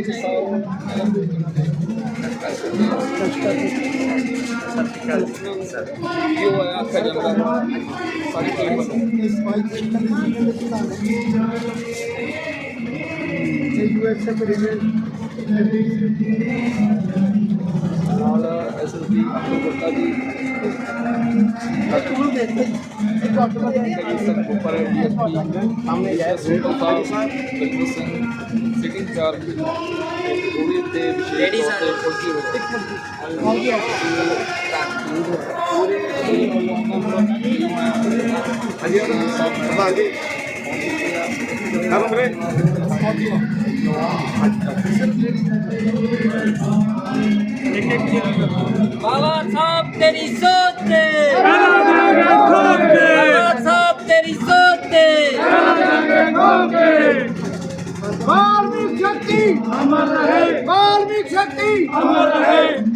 ਇਸ ਸਾਲ ਇਹ ਹੋਇਆ ਚਾਰ ਥੋੜੀ ਤੇ ਵਿਸ਼ੇਸ਼ ਤੌਰ ਤੇ ਫੌਜੀ Top Deri Sote! शक्ति अमर रहे वाल्मीकि शक्ति अमर रहे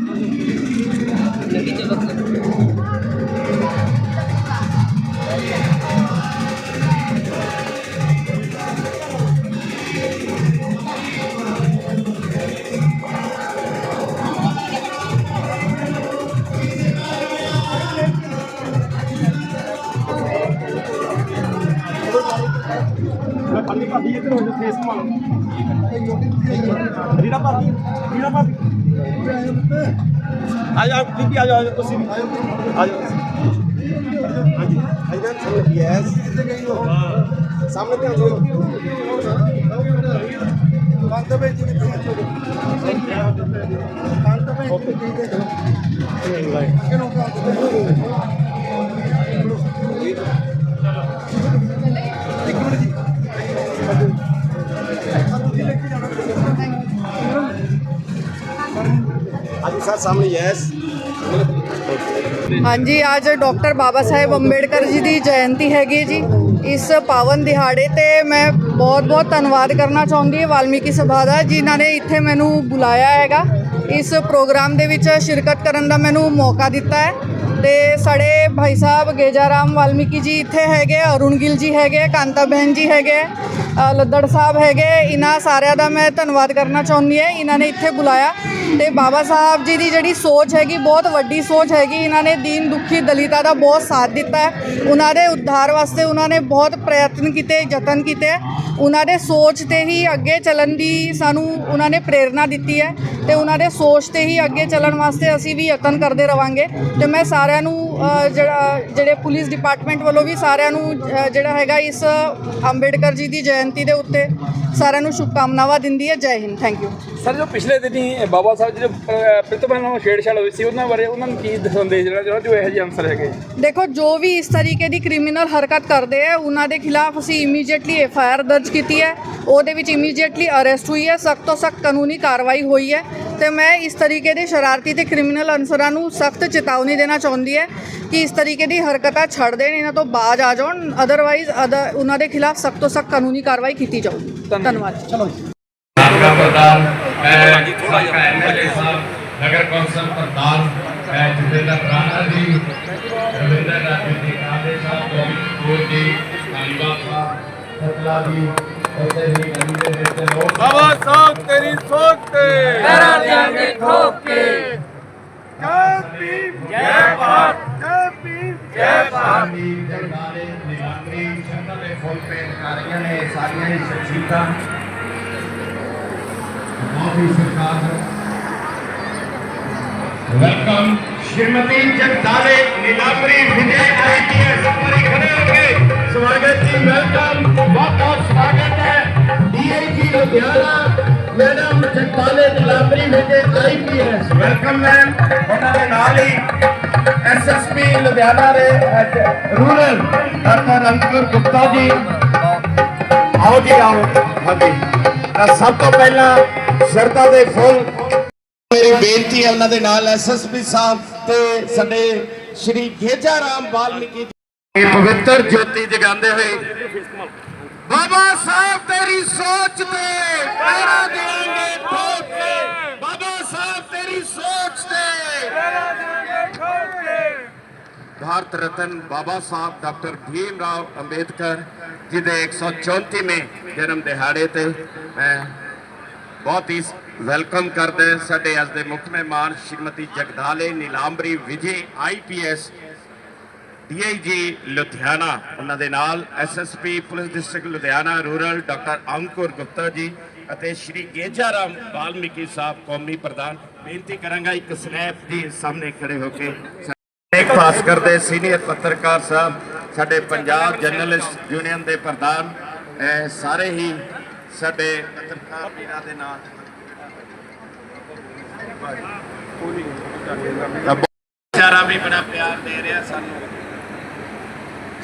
ਬੀਬੀ ਆ ਜਾ ਤੁਸੀਂ ਵੀ? ਆ ਜਾ ਹਾਂਜੀ। ਅਜਨ ਸਾਹਮਣੇ ਯੈਸ ਸਾਹਮਣੇ ਧਿਆਨ ਦਿਓ ਬੰਦ ਵਿੱਚ ਨਹੀਂ ਬੰਦ ਵਿੱਚ ਨਹੀਂ ਅੱਗੇ ਨੂੰ ਇੱਕ ਮਿੰਟ ਜੀ। ਹਾਂਜੀ ਸਰ ਸਾਹਮਣੇ ਯੈਸ ਹਾਂਜੀ, ਅੱਜ ਡਾਕਟਰ ਬਾਬਾ ਸਾਹਿਬ ਅੰਬੇਡਕਰ ਜੀ ਦੀ ਜਯੰਤੀ ਹੈਗੀ ਹੈ ਜੀ। ਇਸ ਪਾਵਨ ਦਿਹਾੜੇ ਤੇ ਮੈਂ ਬਹੁਤ ਬਹੁਤ ਧੰਨਵਾਦ ਕਰਨਾ ਚਾਹੁੰਦੀ ਹਾਂ ਵਾਲਮੀਕੀ ਸਭਾ ਦਾ, ਜਿਨ੍ਹਾਂ ਨੇ ਇੱਥੇ ਮੈਨੂੰ ਬੁਲਾਇਆ ਹੈਗਾ। ਇਸ ਪ੍ਰੋਗਰਾਮ ਦੇ ਵਿੱਚ ਸ਼ਿਰਕਤ ਕਰਨ ਦਾ ਮੈਨੂੰ ਮੌਕਾ ਦਿੱਤਾ ਹੈ ਤੇ ਸਾਡੇ ਭਾਈ ਸਾਹਿਬ ਗੇਜਾਰਾਮ ਵਾਲਮੀਕੀ ਜੀ ਇੱਥੇ ਹੈਗੇ ਅਰੁਣ ਗਿੱਲ ਜੀ ਹੈਗੇ ਕਾਂਤਾ ਬਹਿਨ ਜੀ ਹੈਗੇ ਲੱਦੜ ਸਾਹਿਬ ਹੈਗੇ ਇਹਨਾਂ ਸਾਰਿਆਂ ਦਾ ਮੈਂ ਧੰਨਵਾਦ ਕਰਨਾ ਚਾਹੁੰਦੀ ਹਾਂ। ਇਹਨਾਂ ਨੇ ਇੱਥੇ ਬੁਲਾਇਆ ਤੇ ਬਾਬਾ ਸਾਹਿਬ ਜੀ ਦੀ ਜਿਹੜੀ ਸੋਚ ਹੈਗੀ, ਬਹੁਤ ਵੱਡੀ ਸੋਚ ਹੈਗੀ। ਇਹਨਾਂ ਨੇ ਦੀਨ ਦੁਖੀ ਦਲਿਤਾਂ ਦਾ ਬਹੁਤ ਸਾਥ ਦਿੱਤਾ ਹੈ। ਉਹਨਾਂ ਦੇ ਉद्धार ਵਾਸਤੇ ਉਹਨਾਂ ਨੇ ਬਹੁਤ ਪ੍ਰਯਤਨ ਕੀਤੇ, ਯਤਨ ਕੀਤੇ ਉਹਨਾਂ ਦੇ ਸੋਚ ਤੇ ਹੀ ਅੱਗੇ ਚੱਲਣ ਦੀ ਸਾਨੂੰ ਉਹਨਾਂ ਨੇ ਪ੍ਰੇਰਣਾ ਦਿੱਤੀ ਹੈ ਤੇ ਉਹਨਾਂ ਦੇ ਸੋਚ ਤੇ ਹੀ ਅੱਗੇ ਚੱਲਣ ਵਾਸਤੇ ਅਸੀਂ ਵੀ ਯਤਨ ਕਰਦੇ ਰਵਾਂਗੇ ਤੇ ਮੈਂ ਸਾਰਿਆਂ ਨੂੰ ਜਿਹੜਾ ਜਿਹੜੇ ਪੁਲਿਸ ਡਿਪਾਰਟਮੈਂਟ ਵੱਲੋਂ ਵੀ ਸਾਰਿਆਂ ਨੂੰ ਜਿਹੜਾ ਹੈਗਾ ਇਸ ਅੰਬੇਡਕਰ ਜੀ ਦੀ ਜਯੰਤੀ ਦੇ ਉੱਤੇ ਸਾਰਿਆਂ ਨੂੰ ਸ਼ੁਭਕਾਮਨਾਵਾਂ ਦਿੰਦੀ ਹੈ ਜੈ ਹਿੰਦ ਥੈਂਕ ਯੂ ਸਰ ਜੋ ਪਿਛਲੇ ਦਿਨੀ ਬਾਬਾ ਸਾਹਿਬ ਜਿਹੜੇ ਪ੍ਰਿਤਪਾਲ ਨਾਲ ਛੇੜਛਾੜ ਹੋਈ ਸੀ ਉਹਨਾਂ ਬਾਰੇ ਉਹਨਾਂ ਨੂੰ ਕੀ ਸੰਦੇਸ਼ ਜਿਹੜਾ ਜਿਹੜਾ ਜੋ ਇਹੋ ਜਿਹੇ ਅਨਸਰ ਹੈਗੇ ਦੇਖੋ ਜੋ ਵੀ ਇਸ ਤਰੀਕੇ ਦੀ ਕ੍ਰਿਮੀਨਲ ਹਰਕਤ ਕਰਦੇ ਆ ਉਹਨਾਂ ਦੇ ਖਿਲਾਫ ਅਸੀਂ ਇਮੀਡੀਏਟਲੀ ਐਫ ਆਈ ਆਰ ਦਰਜ ਕੀਤੀ ਹੈ। ਉਹਦੇ ਵਿੱਚ ਇਮੀਡੀਏਟਲੀ ਅਰੈਸਟ ਹੋਈ ਹੈ ਸਖਤ ਤੋਂ ਸਖਤ ਕਾਨੂੰਨੀ ਕਾਰਵਾਈ ਹੋਈ ਹੈ। ਤੇ ਮੈਂ ਇਸ ਤਰੀਕੇ ਦੇ ਸ਼ਰਾਰਤੀ ਤੇ ਕ੍ਰਿਮੀਨਲ ਅਨਸਰਾਂ ਨੂੰ ਸਖਤ ਚੇਤਾਵਨੀ ਦੇਣਾ ਚਾਹੁੰਦੀ ਹੈ ਕਿ ਇਸ ਤਰੀਕੇ ਦੀ ਹਰਕਤਾਂ ਛੱਡ ਦੇਣ ਇਹਨਾਂ ਤੋਂ ਬਾਜ ਆ ਜਾਣ। ਅਦਰਵਾਈਜ਼ ਉਹਨਾਂ ਦੇ ਖਿਲਾਫ ਸਖਤ ਤੋਂ ਸਖਤ ਕਾਨੂੰਨੀ ਕਾਰਵਾਈ ਕੀਤੀ ਜਾਊਗੀ। ਧੰਨਵਾਦ ਚਲੋ ਜੀ ਆਪਣਾ ਪ੍ਰਧਾਨ ਮੈਂ ਸਾਬਕਾ ਐਮਐਲਏ ਸਾਹਿਬ ਨਗਰ ਕੌਂਸਲ ਪ੍ਰਧਾਨ ਮੈਂ ਜਿੰਦਰ ਰਾਣਾ ਜੀ ਰਵਿੰਦਰ ਰਾਜੂ ਜੀ ਕਾਲੇ ਸਾਹਿਬ ਗੋਬਿੰਦ ਕੋਲ ਜੀ ਧੰਨਵਾਦ ਸਾਹਿਬ ਸਤਲਾ ਜੀ ਉੱਤੇ ਵੀ ਗੰਦੇ ਦੇ ਲੋਕ ਬਾਬਾ ਸਾਹਿਬ ਤੇਰੀ ਸੋਚ ਤੇ ਤੇਰਾ ਦਿਆਂਗੇ ਠੋਕ ਕੇ ਜੈ ਭੀਮ ਜੈ ਭਾਰਤ ਜੈ ਭੀਮ ਜੈ ਭਾਰਤ ਫੁੱਲ ਪੇਂਟ ਕਰ ਰਹੀਆਂ ਨੇ ਇਹ ਸਾਰੀਆਂ ਹੀ ਸ਼ਖਸੀਅਤਾਂ ਮੋਦੀ ਸਰਕਾਰ ਵੈਲਕਮ ਸ਼੍ਰੀਮਤੀ ਜਗਦਾਰੇ ਨੀਲਾਂਬਰੀ ਵਿਜੇ ਆਈਪੀਐਸ ਉੱਪਰ ਹੀ ਖੜੇ ਹੋ ਕੇ ਸਵਾਗਤ ਜੀ ਵੈਲਕਮ ਬਹੁਤ ਬਹੁਤ ਸਵਾਗਤ ਹੈ DIG Ludhiana madam Jagdare Nilambari Vijay IPS welcome ma'am ਉਹਨਾਂ ਦੇ ਨਾਲ ਹੀ ਐਸਐਸਪੀ ਲੁਧਿਆਣਾ ਦੇ ਰੂਰਲ ਡਾਕਟਰ ਅੰਕੁਰ ਗੁਪਤਾ ਜੀ। ਆਓ ਜੀ, ਆਓ। ਹਾਂਜੀ। ਤਾਂ ਸਭ ਤੋਂ ਪਹਿਲਾਂ ਸ਼ਰਧਾ ਦੇ ਫੁੱਲ ਮੇਰੀ ਬੇਨਤੀ ਹੈ ਉਹਨਾਂ ਦੇ ਨਾਲ ਐਸਐਸਪੀ ਸਾਹਿਬ ਤੇ ਸਾਡੇ ਸ਼੍ਰੀ ਗੇਜਾ ਰਾਮ ਵਾਲਮੀਕੀ ਇਹ ਪਵਿੱਤਰ ਜੋਤੀ ਜਗਾਉਂਦੇ ਹੋਏ ਬਾਬਾ ਸਾਹਿਬ, ਤੇਰੀ ਸੋਚ ਤੇ ਪੈਰਾ ਦੇਣਗੇ, ਠੋਕ ਕੇ। ਬਾਬਾ ਸਾਹਿਬ, ਤੇਰੀ ਸੋਚ ਤੇ ਭਾਰਤ ਰਤਨ ਬਾਬਾ ਸਾਹਿਬ ਡਾਕਟਰ ਭੀਮ ਰਾਓ ਅੰਬੇਦਕਰ ਜੀ ਦੇ 134ਵੇਂ ਜਨਮ ਦਿਹਾੜੇ ਤੇ ਮੈਂ ਬਹੁਤ ਹੀ ਵੈਲਕਮ ਕਰਦੇ ਸਾਡੇ ਅੱਜ ਦੇ ਮੁੱਖ ਮਹਿਮਾਨ ਸ਼੍ਰੀਮਤੀ ਜਗਦਾਲੇ ਨੀਲਾੰਬਰੀ ਵਿਜੇ ਆਈਪੀਐਸ ਡੀਆਈਜੀ ਲੁਧਿਆਣਾ। ਉਹਨਾਂ ਦੇ ਨਾਲ SSP police district Ludhiana rural doctor Ankur Gupta ji ਅਤੇ ਸ਼੍ਰੀ ਗੇਜਾਰਾਮ ਵਾਲਮੀਕੀ ਸਾਹਿਬ ਕੌਮੀ ਪ੍ਰਧਾਨ। ਬੇਨਤੀ ਕਰਾਂਗਾ ਇੱਕ ਸਨੈਪ ਜੀ ਸਾਹਮਣੇ ਖੜੇ ਹੋ ਕੇ ਬ੍ਰੇਕਫਾਸਟ ਕਰਦੇ ਸੀਨੀਅਰ ਪੱਤਰਕਾਰ ਸਾਹਿਬ ਸਾਡੇ ਪੰਜਾਬ ਜਰਨਲਿਸਟ ਯੂਨੀਅਨ ਦੇ ਪ੍ਰਧਾਨ ਸਾਰੇ ਹੀ ਸਾਡੇ ਪੱਤਰਕਾਰ ਵੀਰਾਂ ਦੇ ਨਾਲ। ਵਿਚਾਰਾ ਵੀ ਬੜਾ ਪਿਆਰ ਦੇ ਰਿਹਾ ਸਾਨੂੰ।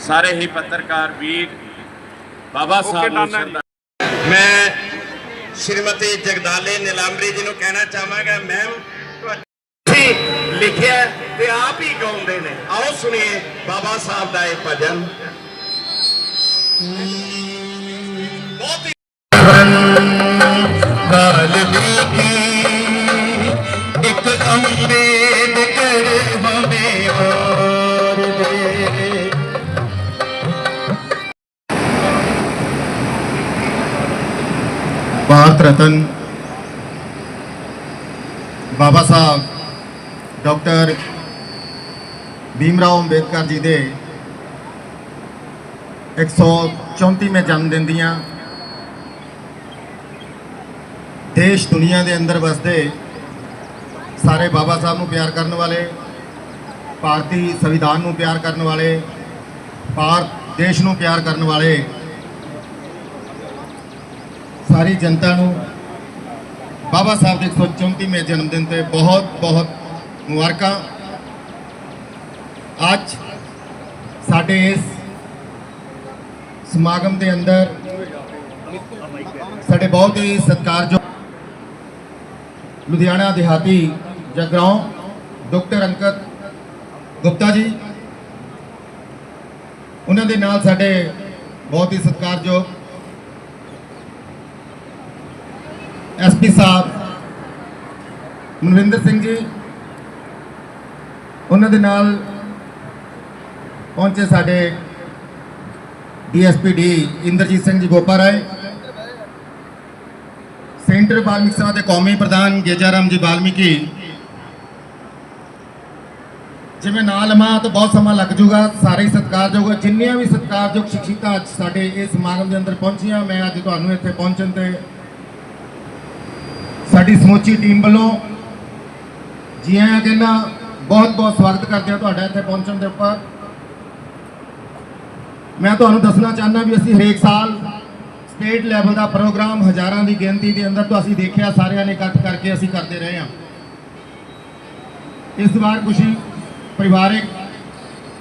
ਸਾਰੇ ਹੀ ਪੱਤਰਕਾਰ ਵੀਰ ਬਾਬਾ ਸਾਹਿਬ ਨੂੰ ਮੈਂ ਸ਼੍ਰੀਮਤੀ ਜਗਦਾਲੇ ਨਿਲਾੰਬਰੀ ਜੀ ਨੂੰ ਕਹਿਣਾ ਚਾਹਾਂਗਾ ਮੈਮ ਤੁਹਾਡੀ ਲਿਖਿਆ ਤੇ ਆਪ ਹੀ ਗਾਉਂਦੇ ਨੇ। ਆਓ ਸੁਣੀਏ ਬਾਬਾ ਸਾਹਿਬ ਦਾ ਇਹ ਭਜਨ। ਬਹੁਤ ਹੀ ਇੱਕ ਦੇ। ਭਾਰਤ ਰਤਨ ਬਾਬਾ ਸਾਹਿਬ ਡਾਕਟਰ ਭੀਮ ਰਾਓ ਅੰਬੇਦਕਰ ਜੀ ਦੇ 134ਵੇਂ ਜਨਮ ਦਿਨ ਦੀਆਂ ਦੇਸ਼ ਦੁਨੀਆ ਦੇ ਅੰਦਰ ਵਸਦੇ ਸਾਰੇ ਬਾਬਾ ਸਾਹਿਬ ਨੂੰ ਪਿਆਰ ਕਰਨ ਵਾਲੇ, ਭਾਰਤੀ ਸੰਵਿਧਾਨ ਨੂੰ ਪਿਆਰ ਕਰਨ ਵਾਲੇ, ਭਾਰਤ ਦੇਸ਼ ਨੂੰ ਪਿਆਰ ਕਰਨ ਵਾਲੇ ਸਾਰੀ ਜਨਤਾ ਨੂੰ ਬਾਬਾ ਸਾਹਿਬ ਦੇ 134ਵੇਂ ਜਨਮ ਦਿਨ ਤੇ ਬਹੁਤ ਬਹੁਤ ਮੁਬਾਰਕਾਂ। ਅੱਜ ਸਾਡੇ ਇਸ ਸਮਾਗਮ ਦੇ ਅੰਦਰ ਸਾਡੇ ਬਹੁਤ ਹੀ ਸਤਿਕਾਰਯੋਗ ਲੁਧਿਆਣਾ ਦਿਹਾਤੀ ਜਗਰਾਉਂ ਡਾਕਟਰ ਅੰਕਤ ਗੁਪਤਾ ਜੀ, ਉਹਨਾਂ ਦੇ ਨਾਲ ਸਾਡੇ ਬਹੁਤ ਹੀ ਸਤਿਕਾਰਯੋਗ ਐਸਪੀ ਸਾਹਿਬ, ਮਨਵਿੰਦਰ ਸਿੰਘ ਜੀ, ਉਹਨਾਂ ਦੇ ਨਾਲ ਪਹੁੰਚੇ ਸਾਡੇ ਡੀਐਸਪੀ ਡੀ ਇੰਦਰਜੀਤ ਸਿੰਘ ਜੀ ਗੋਪਾ ਰਾਏ। ਸੈਂਟਰ ਵਾਲਮੀਕੀ ਸਭਾ ਦੇ ਕੌਮੀ ਪ੍ਰਧਾਨ ਗੇਜਾਰਾਮ ਜੀ ਵਾਲਮੀਕੀ ਜਿਵੇਂ ਨਾਂ ਲਵਾਂ ਤਾਂ ਬਹੁਤ ਸਮਾਂ ਲੱਗ ਜੂਗਾ ਸਾਰੇ ਸਤਿਕਾਰਯੋਗ ਜਿੰਨੀਆਂ ਵੀ ਸਤਿਕਾਰਯੋਗ ਸ਼ਖਸੀਅਤਾਂ ਅੱਜ ਸਾਡੇ ਇਸ ਸਮਾਗਮ ਦੇ ਅੰਦਰ ਪਹੁੰਚੀਆਂ, ਮੈਂ ਅੱਜ ਤੁਹਾਨੂੰ ਇੱਥੇ ਪਹੁੰਚਣ ਤੇ ਸਾਡੀ ਸਮੁੱਚੀ ਟੀਮ ਵੱਲੋਂ ਜੀ ਆਇਆਂ ਕਹਿੰਦਾ ਬਹੁਤ ਬਹੁਤ ਸਵਾਗਤ ਕਰਦੇ ਹਾਂ ਤੁਹਾਡਾ ਇੱਥੇ ਪਹੁੰਚਣ ਦੇ ਉੱਪਰ। ਮੈਂ ਤੁਹਾਨੂੰ ਦੱਸਣਾ ਚਾਹੁੰਦਾ ਵੀ ਅਸੀਂ ਹਰੇਕ ਸਾਲ ਸਟੇਟ ਲੈਵਲ ਦਾ ਪ੍ਰੋਗਰਾਮ ਹਜ਼ਾਰਾਂ ਦੀ ਗਿਣਤੀ ਦੇ ਅੰਦਰ ਤੋਂ ਅਸੀਂ ਦੇਖਿਆ, ਸਾਰਿਆਂ ਨੇ ਇਕੱਠ ਕਰਕੇ ਅਸੀਂ ਕਰਦੇ ਰਹੇ ਹਾਂ। ਇਸ ਵਾਰ ਖੁਸ਼ੀ ਪਰਿਵਾਰਿਕ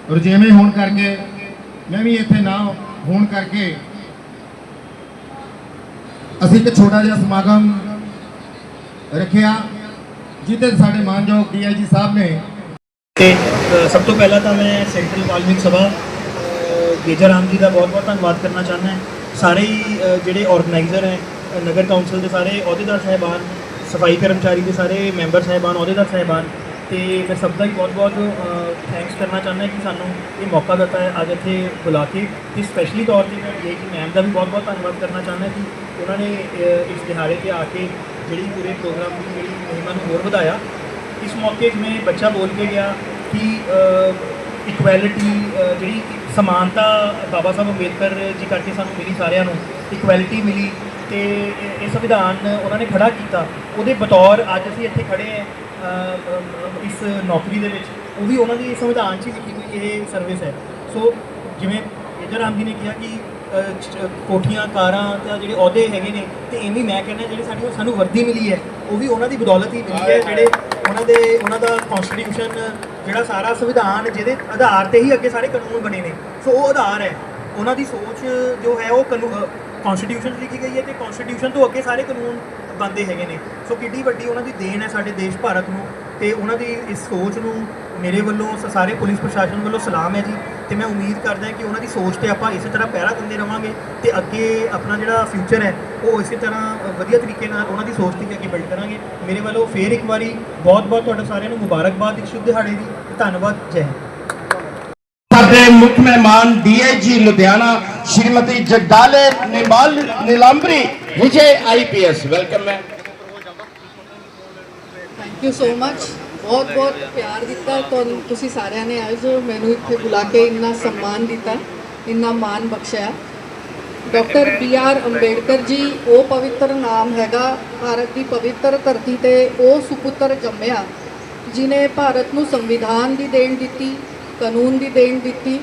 ਰੁਝੇਵੇਂ ਹੋਣ ਕਰਕੇ, ਮੈਂ ਵੀ ਇੱਥੇ ਨਾ ਹੋਣ ਕਰਕੇ ਅਸੀਂ ਇੱਕ ਛੋਟਾ ਜਿਹਾ ਸਮਾਗਮ ਰੱਖਿਆ ਜਿਹਦੇ ਸਾਡੇ ਮਾਨਯੋਗ ਡੀਆਈਜੀ ਸਾਹਿਬ ਨੇ ਤੇ ਸਭ ਤੋਂ ਪਹਿਲਾਂ ਤਾਂ ਮੈਂ ਸੈਂਟਰਲ ਵਾਲਮੀਕ ਸਭਾ ਅ, ਰਾਮ ਜੀ ਦਾ ਬਹੁਤ ਬਹੁਤ ਧੰਨਵਾਦ ਕਰਨਾ ਚਾਹੁੰਦਾ ਸਾਰੇ ਹੀ ਜਿਹੜੇ ਆਰਗੇਨਾਈਜ਼ਰ ਹੈ ਨਗਰ ਕੌਂਸਲ ਦੇ ਸਾਰੇ ਅਹੁਦੇਦਾਰ ਸਾਹਿਬਾਨ ਸਫ਼ਾਈ ਕਰਮਚਾਰੀ ਦੇ ਸਾਰੇ ਮੈਂਬਰ ਸਾਹਿਬਾਨ ਅਹੁਦੇਦਾਰ ਸਾਹਿਬਾਨ ਤੇ ਮੈਂ ਸਭ ਦਾ ਹੀ ਬਹੁਤ ਬਹੁਤ ਥੈਂਕਸ ਕਰਨਾ ਚਾਹੁੰਦਾ ਕਿ ਸਾਨੂੰ ਇਹ ਮੌਕਾ ਦਿੱਤਾ ਹੈ ਅੱਜ ਇੱਥੇ ਬੁਲਾ ਕੇ। ਤੇ ਸਪੈਸ਼ਲੀ ਤੌਰ ਤੇ ਮੈਂ ਡੀਆਈਜੀ ਮੈਮ ਦਾ ਵੀ ਬਹੁਤ ਬਹੁਤ ਧੰਨਵਾਦ ਕਰਨਾ ਚਾਹੁੰਦਾ ਕਿ ਉਹਨਾਂ ਨੇ ਇਸ ਦਿਹਾੜੇ ਤੇ ਆ ਕੇ ਜਿਹੜੀ ਪੂਰੇ ਪ੍ਰੋਗਰਾਮ ਦੀ ਜਿਹੜੀ ਮੁਹਿੰਮ ਨੂੰ ਹੋਰ ਵਧਾਇਆ। ਇਸ ਮੌਕੇ ਜਿਵੇਂ ਬੱਚਾ ਬੋਲ ਕੇ ਗਿਆ ਕਿ ਇਕੁਐਲਿਟੀ ਜਿਹੜੀ ਸਮਾਨਤਾ ਬਾਬਾ ਸਾਹਿਬ ਅੰਬੇਦਕਰ ਜੀ ਕਰਕੇ ਸਾਨੂੰ ਮਿਲੀ ਸਾਰਿਆਂ ਨੂੰ ਇਕੁਐਲਿਟੀ ਮਿਲੀ ਤੇ ਇਹ- ਸੰਵਿਧਾਨ ਉਹਨਾਂ ਨੇ ਖੜਾ ਕੀਤਾ। ਉਹਦੇ ਬਤੌਰ ਅੱਜ ਅਸੀਂ ਇੱਥੇ ਖੜੇ ਹਾਂ ਇਸ ਨੌਕਰੀ ਦੇ ਵਿੱਚ। ਉਹ ਵੀ ਉਹਨਾਂ ਦੀ ਸੰਵਿਧਾਨ 'ਚ ਹੀ ਲਿਖੀ ਹੋਈ ਇਹ ਸਰਵਿਸ ਹੈ। ਸੋ ਜਿਵੇਂ ਮੇਜਰ ਰਾਮ ਜੀ ਨੇ ਕਿਹਾ ਕਿ ਕੋਠੀਆਂ, ਕਾਰਾਂ ਤੇ ਜਿਹੜੇ ਅਹੁਦੇ ਹੈਗੇ ਨੇ, ਤੇ ਐਵੇਂ ਮੈਂ ਕਹਿੰਦਾ ਜਿਹੜੇ ਸਾਡੀ ਉਹ ਸਾਨੂੰ ਵਰਦੀ ਮਿਲੀ ਹੈ, ਉਹ ਵੀ ਉਹਨਾਂ ਦੀ ਬਦੌਲਤ ਹੀ ਮਿਲੀ ਹੈ, ਜਿਹੜੇ ਉਹਨਾਂ ਦੇ, ਉਹਨਾਂ ਦਾ ਕਨਸਟੀਟਿਊਸ਼ਨ ਜਿਹੜਾ ਸਾਰਾ ਸੰਵਿਧਾਨ, ਜਿਹਦੇ ਆਧਾਰ ਤੇ ਹੀ ਅੱਗੇ ਸਾਰੇ ਕਾਨੂੰਨ ਬਣੇ ਨੇ। ਸੋ ਉਹ ਆਧਾਰ ਹੈ। ਉਹਨਾਂ ਦੀ ਸੋਚ ਜੋ ਹੈ, ਉਹ ਕਨਸਟੀਟਿਊਸ਼ਨ 'ਚ ਲਿਖੀ ਗਈ ਹੈ ਤੇ ਕਨਸਟੀਟਿਊਸ਼ਨ ਤੋਂ ਅੱਗੇ ਸਾਰੇ ਕਾਨੂੰਨ ਬੰਦੇ ਹੈਗੇ ਨੇ। ਸੋ ਕਿੱਡੀ ਵੱਡੀ ਉਹਨਾਂ ਦੀ ਦੇਣ ਹੈ ਸਾਡੇ ਦੇਸ਼ ਭਾਰਤ ਨੂੰ ਤੇ ਉਹਨਾਂ ਦੀ ਇਸ ਸੋਚ ਨੂੰ ਮੇਰੇ ਵੱਲੋਂ ਸ- ਸਾਰੇ ਪੁਲਿਸ ਪ੍ਰਸ਼ਾਸਨ ਵੱਲੋਂ ਸਲਾਮ ਹੈ ਜੀ। ਤੇ ਮੈਂ ਉਮੀਦ ਕਰਦਾ ਕਿ ਉਹਨਾਂ ਦੀ ਸੋਚ ਤੇ ਆਪਾਂ ਇਸੇ ਤਰ੍ਹਾਂ ਪਹਿਰਾ ਦਿੰਦੇ ਰਵਾਂਗੇ ਤੇ ਅੱਗੇ ਆਪਣਾ ਜਿਹੜਾ ਫਿਊਚਰ ਹੈ ਉਹ ਇਸੇ ਤਰ੍ਹਾਂ ਵਧੀਆ ਤਰੀਕੇ ਨਾਲ ਉਹਨਾਂ ਦੀ ਸੋਚ ਤੇ ਅੱਗੇ ਬਿਲਡ ਕਰਾਂਗੇ। ਮੇਰੇ ਵੱਲੋਂ ਫੇਰ ਇੱਕ ਵਾਰੀ ਬਹੁਤ ਬਹੁਤ ਤੁਹਾਡਾ ਸਾਰਿਆਂ ਨੂੰ ਮੁਬਾਰਕਬਾਦ ਇੱਕ ਸ਼ੁਭ ਦਿਹਾੜੇ ਦੀ ਧੰਨਵਾਦ ਜੈ ਹਿੰਦ। ਸਾਡੇ ਮੁੱਖ ਮਹਿਮਾਨ DIG Ludhiana Shrimati Jagdale Nimal Nilambari Vijay IPS welcome ਹੈ ਥੈਂਕ ਯੂ ਸੋ ਮਚ ਬਹੁਤ ਬਹੁਤ ਪਿਆਰ ਦਿੱਤਾ ਤੁਹਾਨੂੰ, ਤੁਸੀਂ ਸਾਰਿਆਂ ਨੇ ਆਏ ਅੱਜ ਮੈਨੂੰ ਇੱਥੇ ਬੁਲਾ ਕੇ ਇੰਨਾ ਸਨਮਾਨ ਦਿੱਤਾ, ਇੰਨਾ ਮਾਣ ਬਖਸ਼ਿਆ। Doctor B R Ambedkar ji, ਉਹ ਪਵਿੱਤਰ ਨਾਮ ਹੈਗਾ, ਭਾਰਤ ਦੀ ਪਵਿੱਤਰ ਧਰਤੀ ਤੇ ਉਹ ਸੁਪੁੱਤਰ ਜੰਮਿਆ, ਜਿਨੇ ਭਾਰਤ ਨੂੰ ਸੰਵਿਧਾਨ ਦੀ ਦੇਣ ਦਿੱਤੀ, ਕਾਨੂੰਨ ਦੀ ਦੇਣ ਦਿੱਤੀ,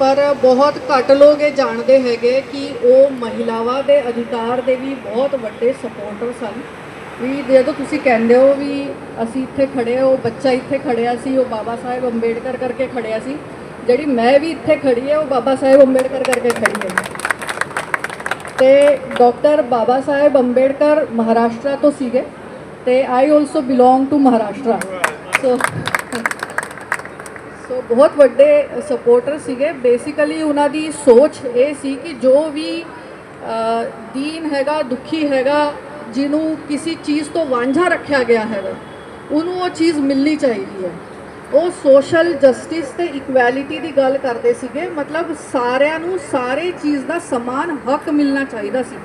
ਪਰ ਬਹੁਤ ਘੱਟ ਲੋਕ ਇਹ ਜਾਣਦੇ ਹੈਗੇ ਕਿ ਉਹ ਮਹਿਲਾਵਾਂ ਦੇ ਅਧਿਕਾਰ ਦੇ ਵੀ ਬਹੁਤ ਵੱਡੇ ਸਪੋਰਟਰ ਸਨ ਵੀ ਜਦੋਂ ਤੁਸੀਂ ਕਹਿੰਦੇ ਹੋ ਵੀ ਅਸੀਂ ਇੱਥੇ ਖੜੇ ਉਹ ਬੱਚਾ ਇੱਥੇ ਖੜਿਆ ਸੀ, ਉਹ ਬਾਬਾ ਸਾਹਿਬ ਅੰਬੇਡਕਰ ਕਰਕੇ ਖੜਿਆ ਸੀ, ਜਿਹੜੀ ਮੈਂ ਵੀ ਇੱਥੇ ਖੜੀ ਹੈ, ਉਹ ਬਾਬਾ ਸਾਹਿਬ ਅੰਬੇਡਕਰ ਕਰਕੇ ਖੜੀ ਹੈ। ਤੇ ਡਾਕਟਰ ਬਾਬਾ ਸਾਹਿਬ ਅੰਬੇਡਕਰ ਮਹਾਰਾਸ਼ਟਰ ਤੋਂ ਸੀਗੇ ਤੇ I also belong to Maharashtra. So so ਬਹੁਤ ਵੱਡੇ ਸਪੋਰਟਰ ਸੀਗੇ। ਬੇਸਿਕਲੀ ਉਹਨਾਂ ਦੀ ਸੋਚ ਇਹ ਸੀ ਕਿ ਜੋ ਵੀ ਦੀਨ ਹੈਗਾ, ਦੁਖੀ ਹੈਗਾ ਜਿਹਨੂੰ ਕਿਸੇ ਚੀਜ਼ ਤੋਂ ਵਾਂਝਾ ਰੱਖਿਆ ਗਿਆ ਹੈਗਾ ਉਹਨੂੰ ਉਹ ਚੀਜ਼ ਮਿਲਣੀ ਚਾਹੀਦੀ ਹੈ। ਉਹ ਸੋਸ਼ਲ ਜਸਟਿਸ ਤੇ ਇਕੁਐਲਿਟੀ ਦੀ ਗੱਲ ਕਰਦੇ ਸੀਗੇ, ਮਤਲਬ ਸਾਰਿਆਂ ਨੂੰ ਸਾਰੇ ਚੀਜ਼ ਦਾ ਸਮਾਨ ਹੱਕ ਮਿਲਣਾ ਚਾਹੀਦਾ ਸੀ।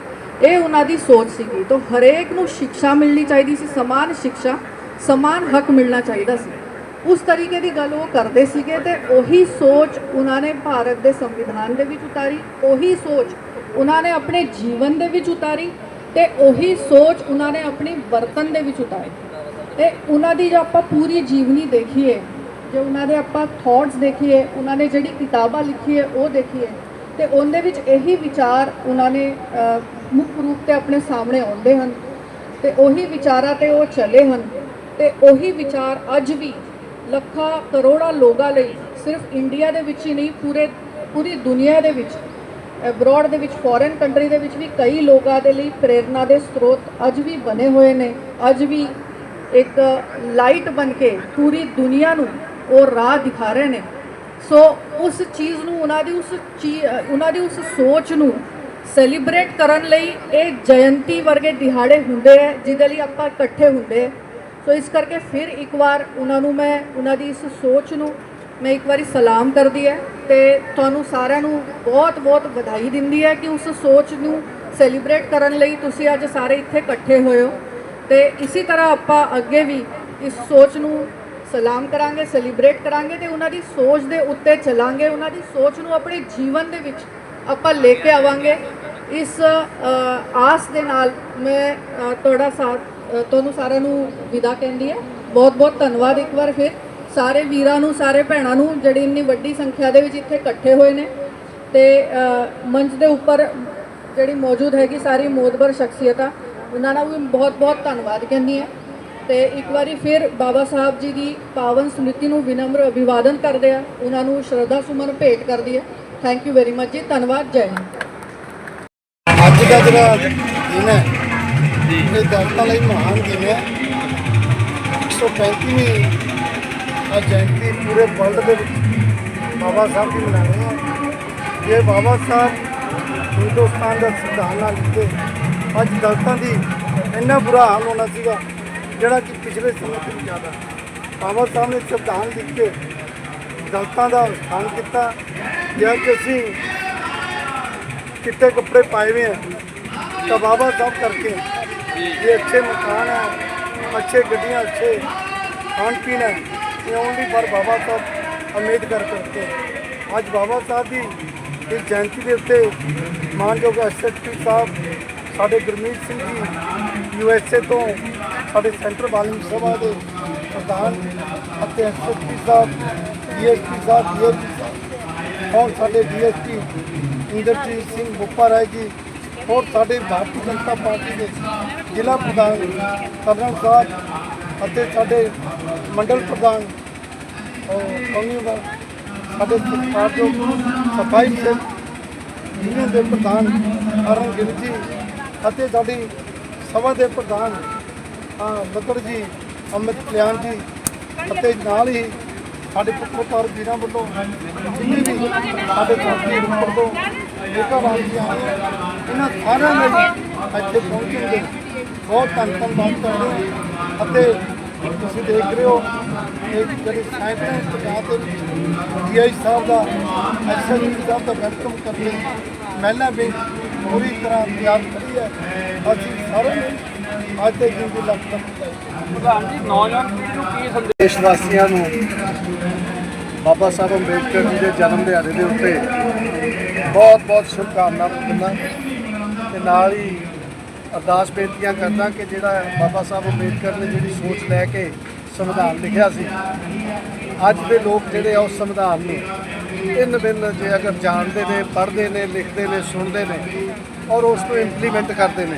ਇਹ ਉਹਨਾਂ ਦੀ ਸੋਚ ਸੀਗੀ। ਤਾਂ ਹਰੇਕ ਨੂੰ ਸਿੱਖਿਆ ਮਿਲਣੀ ਚਾਹੀਦੀ ਸੀ, ਸਮਾਨ ਸਿੱਖਿਆ ਸਮਾਨ ਹੱਕ ਮਿਲਣਾ ਚਾਹੀਦਾ ਸੀ। ਉਸ ਤਰੀਕੇ ਦੀ ਗੱਲ ਉਹ ਕਰਦੇ ਸੀਗੇ ਤੇ ਉਹੀ ਸੋਚ ਉਹਨਾਂ ਨੇ ਭਾਰਤ ਦੇ ਸੰਵਿਧਾਨ ਦੇ ਵਿੱਚ ਉਤਾਰੀ, ਉਹੀ ਸੋਚ ਉਹਨਾਂ ਨੇ ਆਪਣੇ ਜੀਵਨ ਦੇ ਵਿੱਚ ਉਤਾਰੀ ਤੇ ਉਹੀ ਸੋਚ ਉਹਨਾਂ ਨੇ ਆਪਣੀ ਵਰਤਨ ਦੇ ਵਿੱਚ ਉਤਾਰੀ। ਤੇ ਉਹਨਾਂ ਦੀ ਜੇ ਆਪਾਂ ਪੂਰੀ ਜੀਵਨੀ ਦੇਖੀਏ, ਜੇ ਉਹਨਾਂ ਦੇ ਆਪਾਂ ਥਾਟਸ ਦੇਖੀਏ, ਉਹਨਾਂ ਨੇ ਜਿਹੜੀ ਕਿਤਾਬਾਂ ਲਿਖੀਏ, ਉਹ ਦੇਖੀਏ, ਤੇ ਉਹਦੇ ਵਿੱਚ ਇਹੀ ਵਿਚਾਰ ਉਹਨਾਂ ਨੇ ਮੁੱਖ ਰੂਪ ਤੇ ਆਪਣੇ ਸਾਹਮਣੇ ਆਉਂਦੇ ਹਨ। ਤੇ ਉਹੀ ਵਿਚਾਰਾਂ ਤੇ ਉਹ ਚੱਲੇ ਹਨ। ਤੇ ਉਹੀ ਵਿਚਾਰ ਅੱਜ ਵੀ ਲੱਖਾਂ ਕਰੋੜਾਂ ਲੋਕਾਂ ਲਈ ਸਿਰਫ ਇੰਡੀਆ ਦੇ ਵਿੱਚ ਹੀ ਨਹੀਂ, ਪੂਰੇ, ਪੂਰੀ ਦੁਨੀਆ ਦੇ ਵਿੱਚ ਅਬਰੋਡ ਦੇ ਵਿੱਚ ਫੋਰਨ ਕੰਟਰੀ ਦੇ ਵਿੱਚ ਵੀ ਕਈ ਲੋਕਾਂ ਦੇ ਲਈ ਪ੍ਰੇਰਣਾ ਦੇ ਸਰੋਤ ਅੱਜ ਵੀ ਬਣੇ ਹੋਏ ਨੇ। ਅੱਜ ਵੀ ਇੱਕ ਲਾਈਟ ਬਣ ਕੇ ਪੂਰੀ ਦੁਨੀਆ ਨੂੰ ਉਹ ਰਾਹ ਦਿਖਾ ਰਹੇ ਨੇ। ਸੋ ਉਸ ਚੀਜ਼ ਨੂੰ, ਉਹਨਾਂ ਦੀ ਉਸ ਚੀ, ਉਹਨਾਂ ਦੀ ਉਸ ਸੋਚ ਨੂੰ ਸੈਲੀਬ੍ਰੇਟ ਕਰਨ ਲਈ ਇਹ ਜਯੰਤੀ ਵਰਗੇ ਦਿਹਾੜੇ ਹੁੰਦੇ ਹੈ ਜਿਹਦੇ ਲਈ ਆਪਾਂ ਇਕੱਠੇ ਹੁੰਦੇ ਹੈ ਸੋ ਇਸ ਕਰਕੇ ਫਿਰ ਇੱਕ ਵਾਰ ਉਹਨਾਂ ਨੂੰ ਮੈਂ, ਉਹਨਾਂ ਦੀ ਇਸ ਸੋਚ ਨੂੰ ਮੈਂ ਇੱਕ ਵਾਰੀ ਸਲਾਮ ਕਰਦੀ ਹੈ ਤੇ ਤੁਹਾਨੂੰ ਸਾਰਿਆਂ ਨੂੰ ਬਹੁਤ ਬਹੁਤ ਵਧਾਈ ਦਿੰਦੀ ਹੈ ਕਿ ਉਸ ਸੋਚ ਨੂੰ ਸੈਲੀਬ੍ਰੇਟ ਕਰਨ ਲਈ ਤੁਸੀਂ ਅੱਜ ਸਾਰੇ ਇੱਥੇ ਇਕੱਠੇ ਹੋਏ ਹੋ। ਤੇ ਇਸੇ ਤਰ੍ਹਾਂ ਆਪਾਂ ਅੱਗੇ ਵੀ ਇਸ ਸੋਚ ਨੂੰ ਸਲਾਮ ਕਰਾਂਗੇ, ਸੈਲੀਬ੍ਰੇਟ ਕਰਾਂਗੇ ਤੇ ਉਹਨਾਂ ਦੀ ਸੋਚ ਦੇ ਉੱਤੇ ਚੱਲਾਂਗੇ, ਉਹਨਾਂ ਦੀ ਸੋਚ ਨੂੰ ਆਪਣੇ ਜੀਵਨ ਦੇ ਵਿੱਚ ਆਪਾਂ ਲੈ ਕੇ ਆਵਾਂਗੇ। ਇਸ ਆਸ ਦੇ ਨਾਲ ਮੈਂ ਤੁਹਾਡਾ ਸਾਥ ਤੁਹਾਨੂੰ ਸਾਰਿਆਂ ਨੂੰ ਵਿਦਾ ਕਹਿੰਦੀ ਹੈ। ਬਹੁਤ ਬਹੁਤ ਧੰਨਵਾਦ ਇੱਕ ਵਾਰ ਫਿਰ। ਸਾਰੇ ਵੀਰਾਂ ਨੂੰ, ਸਾਰੇ ਭੈਣਾਂ ਨੂੰ ਜਿਹੜੀ ਇੰਨੀ ਵੱਡੀ ਸੰਖਿਆ ਦੇ ਵਿੱਚ ਇੱਥੇ ਇਕੱਠੇ ਹੋਏ ਨੇ ਤੇ ਮੰਚ ਦੇ ਉੱਪਰ ਜਿਹੜੀ ਮੌਜੂਦ ਹੈਗੀ ਸਾਰੀ ਮੋਦਬਰ ਸ਼ਖਸੀਅਤਾਂ ਉਹਨਾਂ ਦਾ ਵੀ ਬਹੁਤ ਬਹੁਤ ਧੰਨਵਾਦ ਕਹਿੰਦੀ ਹੈ। ਤੇ ਇੱਕ ਵਾਰੀ ਫਿਰ ਬਾਬਾ ਸਾਹਿਬ ਜੀ ਦੀ ਪਾਵਨ ਸਮ੍ਰਿਤੀ ਨੂੰ ਵਿਨਮਰ ਅਭਿਵਾਦਨ ਕਰਦੇ ਆ, ਉਹਨਾਂ ਨੂੰ ਸ਼ਰਧਾ ਸੁਮਨ ਭੇਟ ਕਰਦੀ ਹੈ। ਥੈਂਕ ਯੂ ਵੈਰੀ ਮਚ ਜੀ, ਧੰਨਵਾਦ, ਜੈ ਹਿੰਦ। ਅੱਜ ਦਾ ਜਿਹੜਾ ਦਿਨ ਹੈ, ਇਹ ਦਲਿਤਾਂ ਲਈ ਮਹਾਨ ਦਿਨ ਹੈ। 135ਵੀਂ ਅੱਜ ਪੂਰੇ ਵਰਲਡ ਦੇ ਵਿੱਚ ਬਾਬਾ ਸਾਹਿਬ ਦੀ ਮਨਾਉਣੀ ਹੈ। ਇਹ ਬਾਬਾ ਸਾਹਿਬ ਹਿੰਦੁਸਤਾਨ ਦਾ ਸੰਵਿਧਾਨ ਨਾਲ ਲਿਖੇ, ਅੱਜ ਦਲਤਾਂ ਦੀ ਇੰਨਾ ਬੁਰਾ ਹਾਲ ਹੋਣਾ ਸੀਗਾ, ਜਿਹੜਾ ਕਿ ਪਿਛਲੇ ਸਮੇਂ ਤੋਂ ਜ਼ਿਆਦਾ। ਬਾਬਾ ਸਾਹਿਬ ਨੇ ਸੰਵਿਧਾਨ ਲਿਖ ਕੇ ਦਲਤਾਂ ਦਾ ਸਥਾਨ ਕੀਤਾ, ਜਾਂ ਕਿ ਅਸੀਂ ਕਿਤੇ ਕੱਪੜੇ ਪਾਏ ਹੋਏ ਆ, ਤਾਂ ਬਾਬਾ ਸਾਹਿਬ ਕਰਕੇ ਇਹ ਅੱਛੇ ਮਕਾਨ ਹੈ ਅੱਛੇ ਗੱਡੀਆਂ, ਅੱਛੇ ਖਾਣ ਪੀਣ ਹੈ ਇਹ ਓਨਲੀ ਪਰ ਬਾਬਾ ਸਾਹਿਬ ਅੰਬੇਦਕਰ ਕਰਕੇ। ਅੱਜ ਬਾਬਾ ਸਾਹਿਬ ਦੀ ਇਸ ਜਯੰਤੀ ਦੇ ਉੱਤੇ ਮਾਨਯੋਗ ਐਸਐਸਪੀ ਸਾਹਿਬ, ਸਾਡੇ Gurmeet Singh ji U S A ਤੋਂ ਸਾਡੇ ਸੈਂਟਰ ਬਾਲਿੰਗ ਸਭਾ ਦੇ ਪ੍ਰਧਾਨ ਅਤੇ SSP Sahib DSP Sahib DSP Sahib ਹੋਰ ਸਾਡੇ ਡੀਐਸਪੀ ਇੰਦਰਜੀਤ ਸਿੰਘ ਬੁੱਪਾ ਰਾਏ ਜੀ ਹੋਰ ਸਾਡੇ ਭਾਰਤੀ ਜਨਤਾ ਪਾਰਟੀ ਦੇ ਜ਼ਿਲ੍ਹਾ ਪ੍ਰਧਾਨ ਕਰਨਲ ਸਾਹਿਬ ਅਤੇ ਸਾਡੇ ਮੰਡਲ ਪ੍ਰਧਾਨ ਔਰ ਕੌਮੀਵਾਲ ਸਾਡੇ ਸਤਿਕਾਰਯੋਗ ਸਫ਼ਾਈ ਸੇ ਯੂਨੀਅਨ ਦੇ ਪ੍ਰਧਾਨ ਅਰਨ ਗਿੱਲ ਜੀ ਅਤੇ ਸਾਡੀ ਸਭਾ ਦੇ ਪ੍ਰਧਾਨ ਅ, ਜੀ ਅਮਿਤ ਕਲਿਆਣ ਜੀ ਅਤੇ ਨਾਲ ਹੀ ਸਾਡੇ ਪੱਤਰਕਾਰ ਵੀਰਾਂ ਵੱਲੋਂ ਜਿੰਨੇ ਵੀ ਸਾਡੇ ਸਾਥੀ ਰੂਪੜ ਤੋਂ ਜੇਕਰ ਰਾਜ ਇਹਨਾਂ ਸਾਰਿਆਂ ਨੇ ਇੱਥੇ ਪਹੁੰਚਣਗੇ ਬਹੁਤ ਧੰਨ ਧੰਨਵਾਦ ਕਰਦੇ ਹਾਂ ਅਤੇ ਤੁਸੀਂ ਦੇਖ ਰਹੇ ਹੋ ਇਹ ਜਿਹੜੀ ਸੈਂਕੜੇ ਪੰਜਾਬ ਦੇ ਵਿੱਚ ਜੀਆਈ ਸਾਹਿਬ ਦਾ ਐਸਐਸਪੀ ਸਾਹਿਬ ਦਾ ਵੈਲਕਮ ਕਰਦੇ ਮਹਿਲਾ ਵੀ ਪੂਰੀ ਤਰ੍ਹਾਂ ਤਿਆਰ ਖੜੀ ਹੈ। ਅਸੀਂ ਸਾਰਿਆਂ ਨੇ ਅੱਜ ਦੇ ਦਿਨ ਦੀ ਲਗਭਗ ਪ੍ਰਧਾਨ ਜੀ ਨੌਜਵਾਨ ਪੀੜ੍ਹੀ ਨੂੰ ਕੀ ਸੰਦੇਸ਼ ਦੇਸ਼ ਵਾਸੀਆਂ ਨੂੰ ਬਾਬਾ ਸਾਹਿਬ ਅੰਬੇਡਕਰ ਜੀ ਦੇ ਜਨਮ ਦਿਹਾੜੇ ਦੇ ਉੱਤੇ ਬਹੁਤ ਬਹੁਤ ਸ਼ੁਭਕਾਮਨਾਵਾਂ ਦਿੰਦਾ ਤੇ ਨਾਲ ਹੀ ਅਰਦਾਸ ਬੇਨਤੀਆਂ ਕਰਦਾ ਕਿ ਜਿਹੜਾ ਬਾਬਾ ਸਾਹਿਬ ਅੰਬੇਡਕਰ ਨੇ ਜਿਹੜੀ ਸੋਚ ਲੈ ਕੇ ਸੰਵਿਧਾਨ ਲਿਖਿਆ ਸੀ, ਅੱਜ ਦੇ ਲੋਕ ਜਿਹੜੇ ਆ ਉਹ ਸੰਵਿਧਾਨ ਨੂੰ ਇਨ ਬਿਨ ਜੇ ਅਗਰ ਜਾਣਦੇ ਨੇ, ਪੜ੍ਹਦੇ ਨੇ, ਲਿਖਦੇ ਨੇ, ਸੁਣਦੇ ਨੇ ਔਰ ਉਸ ਨੂੰ ਇੰਪਲੀਮੈਂਟ ਕਰਦੇ ਨੇ,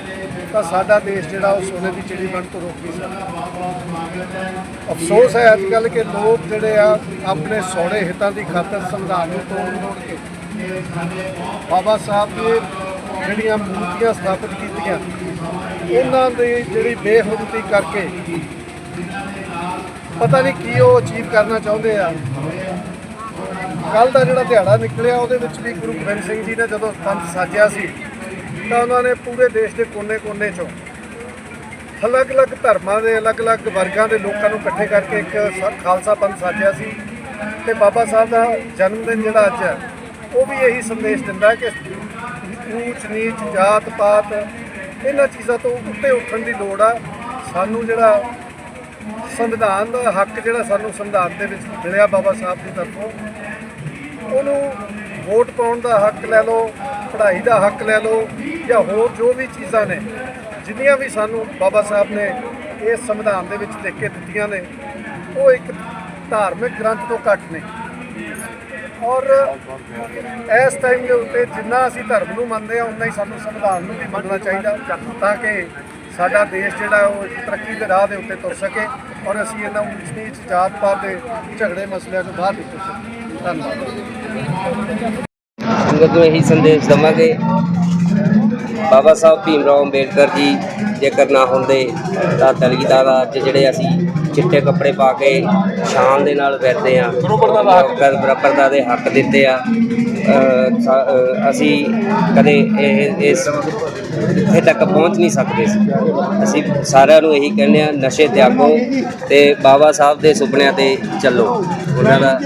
ਤਾਂ ਸਾਡਾ ਦੇਸ਼ ਜਿਹੜਾ ਉਹ ਸੋਨੇ ਦੀ ਚਿੜੀ ਬਣ ਤੋਂ ਰੋਕ ਨਹੀਂ ਸਕਦਾ। ਅਫਸੋਸ ਹੈ ਅੱਜ ਕੱਲ੍ਹ ਕਿ ਲੋਕ ਜਿਹੜੇ ਆ ਆਪਣੇ ਸੋੜੇ ਹਿੱਤਾਂ ਦੀ ਖਾਤਰ ਸੰਵਿਧਾਨ ਨੂੰ ਤੋੜ ਤੋੜ ਕੇ ਬਾਬਾ ਸਾਹਿਬ ਨੇ ਜਿਹੜੀਆਂ ਮੂਰਤੀਆਂ ਸਥਾਪਿਤ ਕੀਤੀਆਂ ਉਹਨਾਂ ਦੀ ਜਿਹੜੀ ਬੇਹਰਮਤੀ ਕਰਕੇ ਪਤਾ ਨਹੀਂ ਕੀ ਉਹ ਅਚੀਵ ਕਰਨਾ ਚਾਹੁੰਦੇ ਆ। ਕੱਲ ਦਾ ਜਿਹੜਾ ਦਿਹਾੜਾ ਨਿਕਲਿਆ, ਉਹਦੇ ਵਿੱਚ ਵੀ ਗੁਰੂ ਗੋਬਿੰਦ ਸਿੰਘ ਜੀ ਨੇ ਜਦੋਂ ਪੰਥ ਸਾਜਿਆ ਸੀ, ਤਾਂ ਉਹਨਾਂ ਨੇ ਪੂਰੇ ਦੇਸ਼ ਦੇ ਕੋਨੇ-ਕੋਨੇ ਚੋਂ ਅਲੱਗ-ਅਲੱਗ ਧਰਮਾਂ ਦੇ, ਅਲੱਗ-ਅਲੱਗ ਵਰਗਾਂ ਦੇ ਲੋਕਾਂ ਨੂੰ ਇਕੱਠੇ ਕਰਕੇ ਇੱਕ ਖਾਲਸਾ ਪੰਥ ਸਾਜਿਆ ਸੀ ਤੇ ਬਾਬਾ ਸਾਹਿਬ ਦਾ ਜਨਮ ਦਿਨ ਜਿਹੜਾ ਅੱਜ ਹੈ, ਉਹ ਵੀ ਇਹੀ ਸੰਦੇਸ਼ ਦਿੰਦਾ ਕਿ ਊਚ ਨੀਚ ਜਾਤ ਪਾਤ ਇਹਨਾਂ ਚੀਜ਼ਾਂ ਤੋਂ ਉੱਤੇ ਉੱਠਣ ਦੀ ਲੋੜ ਆ। ਸਾਨੂੰ ਜਿਹੜਾ ਸੰਵਿਧਾਨ ਦਾ ਹੱਕ ਜਿਹੜਾ ਸਾਨੂੰ ਸੰਵਿਧਾਨ ਦੇ ਵਿੱਚ ਮਿਲਿਆ ਬਾਬਾ ਸਾਹਿਬ ਦੀ ਤਰਫੋਂ, ਉਹਨੂੰ ਵੋਟ ਪਾਉਣ ਦਾ ਹੱਕ ਲੈ ਲਓ, ਪੜ੍ਹਾਈ ਦਾ ਹੱਕ ਲੈ ਲਓ ਜਾਂ ਹੋਰ ਜੋ ਵੀ ਚੀਜ਼ਾਂ ਨੇ, ਜਿੰਨੀਆਂ ਵੀ ਸਾਨੂੰ ਬਾਬਾ ਸਾਹਿਬ ਨੇ ਇਸ ਸੰਵਿਧਾਨ ਦੇ ਵਿੱਚ ਲਿਖ ਕੇ ਦਿੱਤੀਆਂ ਨੇ, ਉਹ ਇੱਕ ਧਾਰਮਿਕ ਗ੍ਰੰਥ ਤੋਂ ਘੱਟ ਨੇ। ਔਰ ਇਸ ਟਾਈਮ ਦੇ ਉੱਤੇ ਜਿੰਨਾ ਅਸੀਂ ਧਰਮ ਨੂੰ ਮੰਨਦੇ ਆ ਉਨਾ ਹੀ ਸਾਨੂੰ ਸੰਵਿਧਾਨ ਨੂੰ ਵੀ ਮੰਨਣਾ ਚਾਹੀਦਾ ਤਾਂ ਕਿ ਸਾਡਾ ਦੇਸ਼ ਜਿਹੜਾ ਉਹ ਤਰੱਕੀ ਦੇ ਰਾਹ ਦੇ ਉੱਤੇ ਤੁਰ ਸਕੇ ਔਰ ਅਸੀਂ ਇਹਨਾਂ ਉੱਚ ਨੀਚ ਜਾਤ ਪਾਤ ਦੇ ਝਗੜੇ ਮਸਲਿਆਂ ਤੋਂ ਬਾਹਰ ਨਿਕਲ ਸਕੀਏ। ਧੰਨਵਾਦ। ਸੰਗਤ ਨੂੰ ਇਹੀ ਸੰਦੇਸ਼ ਦਵਾਂਗੇ ਬਾਬਾ ਸਾਹਿਬ ਭੀਮ ਰਾਓ ਅੰਬੇਡਕਰ ਜੀ ਜੇਕਰ ਨਾ ਹੁੰਦੇ ਤਾਂ ਦਲਿਤਾਂ ਦਾ ਅੱਜ ਜਿਹੜੇ ਅਸੀਂ ਚਿੱਟੇ ਕੱਪੜੇ ਪਾ ਕੇ ਸ਼ਾਨ ਦੇ ਨਾਲ ਫਿਰਦੇ ਆ ਬਰਾਬਰਤਾ ਦੇ ਹੱਕ। ਦਿੱਤੇ ਆ। ਅਸੀਂ ਕਦੇ ਇਹ ਇਸ ਇੱਥੇ ਤੱਕ ਪਹੁੰਚ ਨਹੀਂ ਸਕਦੇ ਸੀ। ਅਸੀਂ ਸਾਰਿਆਂ ਨੂੰ ਇਹੀ ਕਹਿੰਦੇ ਆ ਨਸ਼ੇ ਤਿਆਗੋ ਤੇ ਬਾਬਾ ਸਾਹਿਬ ਦੇ ਸੁਪਨਿਆਂ ਤੇ ਚੱਲੋ। ਉਹਨਾਂ ਦਾ